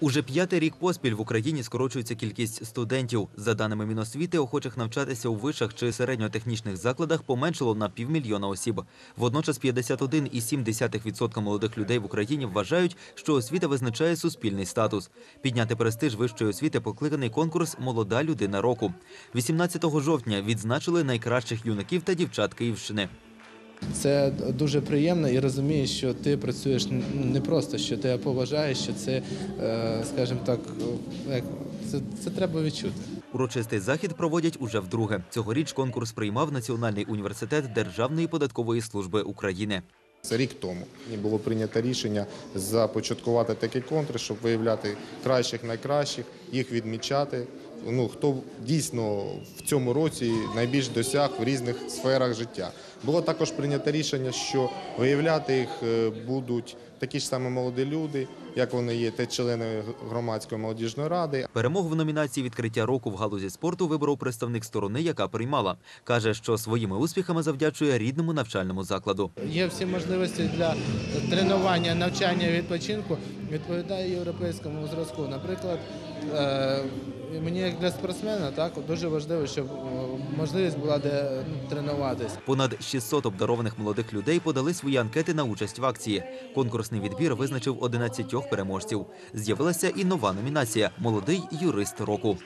Уже п'ятий рік поспіль в Україні скорочується кількість студентів. За даними Міносвіти, охочих навчатися у вишах чи середньотехнічних закладах поменшило на півмільйона осіб. Водночас 51,7% молодих людей в Україні вважають, що освіта визначає суспільний статус. Підняти престиж вищої освіти покликаний конкурс Молода людина року. 18 жовтня відзначили найкращих юнаків та дівчат Київщини. Це дуже приємно і розумієш, що ти працюєш не просто, що тебе поважають, що це, е, скажімо так, е, це, це треба відчути. Урочистий захід проводять уже вдруге. Цьогоріч конкурс приймав Національний університет Державної податкової служби України. Це рік тому було прийнято рішення започаткувати такий конкурс, щоб виявляти кращих найкращих, їх відмічати. Ну хто дійсно в цьому році найбільш досяг в різних сферах життя. Було також прийнято рішення, що виявляти їх е, будуть такі ж самі молоді люди, як вони є, та члени громадської молодіжної ради, Перемогу в номінації відкриття року в галузі спорту виборов представник сторони, яка приймала. Каже, що своїми успіхами завдячує рідному навчальному закладу. Є всі можливості для тренування, навчання, відпочинку, відповідає європейському зразку. Наприклад, мені як для спортсмена так дуже важливо, щоб е, можливість була де ну, тренуватись. Понад 600 обдарованих молодих людей подали свої анкети на участь в акції. Конкурсний відбір визначив 11 переможців. З'явилася і нова номінація Молодий юрист року.